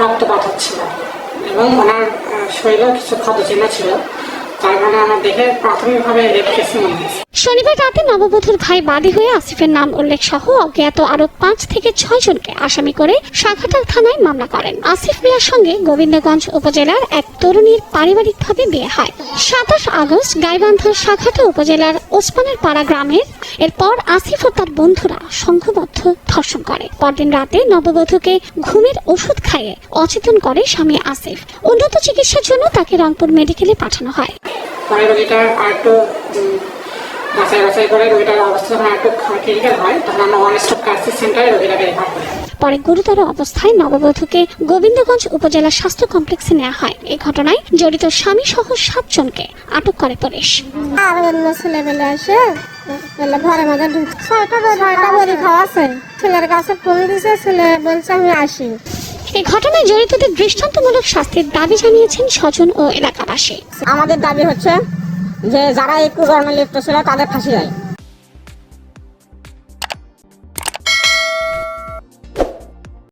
রক্তপাত হচ্ছিল এবং ওনার শরীরেও কিছু ক্ষত চিহ্ন ছিল। তার কারণে আমার দেখে প্রাথমিকভাবে রেপ কেসে মনে হয়েছে শনিবার রাতে নববধূর ভাই বাদী হয়ে আসিফের নাম উল্লেখ সহ অজ্ঞাত আরও পাঁচ থেকে ছয় জনকে আসামি করে শাখাটার থানায় মামলা করেন। আসিফ মিয়ার সঙ্গে গোবিন্দগঞ্জ উপজেলার এক তরুণীর পারিবারিকভাবে বিয়ে হয়। সাতাশ আগস্ট গাইবান্ধার শাখাটা উপজেলার ওসমানের পাড়া গ্রামের। এরপর আসিফ ও তার বন্ধুরা সংঘবদ্ধ ধর্ষণ করে। পরদিন রাতে নববধূকে ঘুমের ওষুধ খাইয়ে অচেতন করে স্বামী আসিফ। উন্নত চিকিৎসার জন্য তাকে রংপুর মেডিকেলে পাঠানো হয়। বাছাই বাছাই করে রোগীটার অবস্থা যখন একটু ক্রিটিক্যাল হয়। তখন আমরা ওয়ান স্টপ ক্রাইসিস সেন্টারে রোগীটাকে রেফার করি পরে গুরুতর অবস্থায় নববধূকে গোবিন্দগঞ্জ উপজেলা স্বাস্থ্য কমপ্লেক্সে নেওয়া হয়। এই ঘটনায় জড়িত স্বামী সহ সাতজনকে আটক করে পুলিশ। আর অন্য ছেলেবেলে বলে ঘরের মধ্যে ছয়টা ছয়টা বড়ি খাওয়া আছে। ছেলের কাছে ফোন দিছে ছেলে বলছে আমি আসি। এই ঘটনায় জড়িতদের দৃষ্টান্তমূলক শাস্তির দাবি জানিয়েছেন স্বজন ও এলাকাবাসী। আমাদের দাবি হচ্ছে যে যারা একটু গরমে লিপ্ত ছিল তাদের ফাঁসি হয়